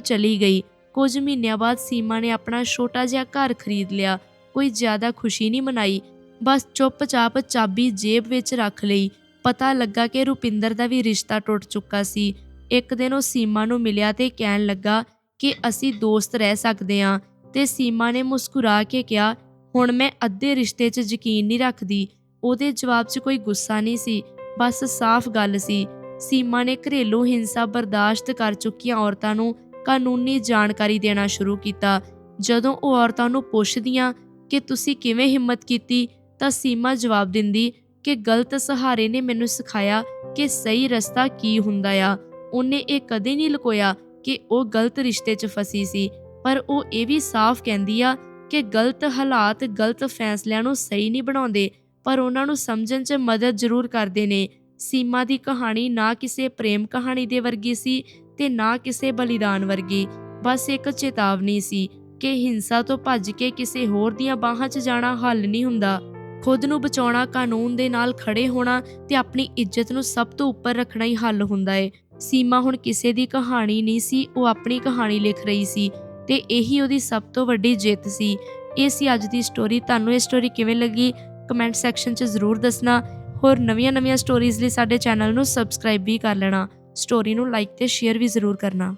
ਚਲੀ ਗਈ। ਕੁਝ ਮਹੀਨਿਆਂ ਬਾਅਦ ਸੀਮਾ ਨੇ ਆਪਣਾ ਛੋਟਾ ਜਿਹਾ ਘਰ ਖਰੀਦ ਲਿਆ। ਕੋਈ ਜ਼ਿਆਦਾ ਖੁਸ਼ੀ ਨਹੀਂ ਮਨਾਈ। ਬਸ ਚੁੱਪਚਾਪ ਚਾਬੀ ਜੇਬ ਵਿੱਚ ਰੱਖ ਲਈ। ਪਤਾ ਲੱਗਾ ਕਿ ਰੁਪਿੰਦਰ ਦਾ ਵੀ ਰਿਸ਼ਤਾ ਟੁੱਟ ਚੁੱਕਾ ਸੀ। ਇੱਕ ਦਿਨ ਉਹ ਸੀਮਾ ਨੂੰ ਮਿਲਿਆ ਤੇ ਕਹਿਣ ਲੱਗਾ ਕਿ ਅਸੀਂ ਦੋਸਤ ਰਹਿ ਸਕਦੇ ਹਾਂ। ਤੇ ਸੀਮਾ ਨੇ ਮੁਸਕਰਾ ਕੇ ਕਿਹਾ, ਹੁਣ ਮੈਂ ਅੱਧੇ ਰਿਸ਼ਤੇ 'ਚ ਯਕੀਨ ਨਹੀਂ ਰੱਖਦੀ। ਉਹਦੇ ਜਵਾਬ 'ਚ ਕੋਈ ਗੁੱਸਾ ਨਹੀਂ ਸੀ। ਬਸ ਸਾਫ਼ ਗੱਲ ਸੀ। ਸੀਮਾ ਨੇ ਘਰੇਲੂ ਹਿੰਸਾ ਬਰਦਾਸ਼ਤ ਕਰ ਚੁੱਕੀਆਂ ਔਰਤਾਂ ਨੂੰ ਕਾਨੂੰਨੀ ਜਾਣਕਾਰੀ ਦੇਣਾ ਸ਼ੁਰੂ ਕੀਤਾ। ਜਦੋਂ ਉਹ ਔਰਤਾਂ ਨੂੰ ਪੁੱਛਦੀਆਂ ਕਿ ਤੁਸੀਂ ਕਿਵੇਂ ਹਿੰਮਤ ਕੀਤੀ, ਤਾਂ ਸੀਮਾ ਜਵਾਬ ਦਿੰਦੀ ਕਿ ਗਲਤ ਸਹਾਰੇ ਨੇ ਮੈਨੂੰ ਸਿਖਾਇਆ ਕਿ ਸਹੀ ਰਸਤਾ ਕੀ ਹੁੰਦਾ ਆ। ਉਹਨੇ ਇਹ ਕਦੇ ਨਹੀਂ ਲੁਕੋਇਆ ਕਿ ਉਹ ਗਲਤ ਰਿਸ਼ਤੇ 'ਚ ਫਸੀ ਸੀ, ਪਰ ਉਹ ਇਹ ਵੀ ਸਾਫ਼ ਕਹਿੰਦੀ ਆ ਕਿ ਗਲਤ ਹਾਲਾਤ ਗਲਤ ਫੈਸਲਿਆਂ ਨੂੰ ਸਹੀ ਨਹੀਂ ਬਣਾਉਂਦੇ, ਪਰ ਉਹਨਾਂ ਨੂੰ ਸਮਝਣ 'ਚ ਮਦਦ ਜ਼ਰੂਰ ਕਰਦੇ ਨੇ। ਸੀਮਾ ਦੀ ਕਹਾਣੀ ਨਾ ਕਿਸੇ ਪ੍ਰੇਮ ਕਹਾਣੀ ਦੇ ਵਰਗੀ ਸੀ ਤੇ ਨਾ ਕਿਸੇ ਬਲੀਦਾਨ ਵਰਗੀ। ਬਸ ਇੱਕ ਚੇਤਾਵਨੀ ਸੀ ਕਿ ਹਿੰਸਾ ਤੋਂ ਭੱਜ ਕੇ ਕਿਸੇ ਹੋਰ ਦੀਆਂ ਬਾਹਾਂ 'ਚ ਜਾਣਾ ਹੱਲ ਨਹੀਂ ਹੁੰਦਾ। ਖੁਦ ਨੂੰ ਬਚਾਉਣਾ ਕਾਨੂੰਨ ਦੇ ਨਾਲ ਖੜੇ ਹੋਣਾ ਤੇ ਆਪਣੀ ਇੱਜ਼ਤ ਨੂੰ ਸਭ ਤੋਂ ਉੱਪਰ ਰੱਖਣਾ ਹੀ ਹੱਲ ਹੁੰਦਾ ਏ। ਸੀਮਾ ਹੁਣ ਕਿਸੇ ਦੀ ਕਹਾਣੀ ਨਹੀਂ ਸੀ, ਉਹ ਆਪਣੀ ਕਹਾਣੀ ਲਿਖ ਰਹੀ ਸੀ ਤੇ ਇਹੀ ਉਹਦੀ ਸਭ ਤੋਂ ਵੱਡੀ ਜਿੱਤ ਸੀ। ਇਹ ਸੀ ਅੱਜ ਦੀ ਸਟੋਰੀ ਤੁਹਾਨੂੰ ਇਹ ਸਟੋਰੀ ਕਿਵੇਂ ਲੱਗੀ? ਕਮੈਂਟ ਸੈਕਸ਼ਨ 'ਚ ਜ਼ਰੂਰ ਦੱਸਣਾ। ਹੋਰ ਨਵੀਆਂ-ਨਵੀਆਂ ਸਟੋਰੀਜ਼ ਲਈ ਸਾਡੇ ਚੈਨਲ ਨੂੰ ਸਬਸਕ੍ਰਾਈਬ ਵੀ ਕਰ ਲੈਣਾ। ਸਟੋਰੀ ਨੂੰ ਲਾਈਕ ਤੇ ਸ਼ੇਅਰ ਵੀ ਜ਼ਰੂਰ ਕਰਨਾ।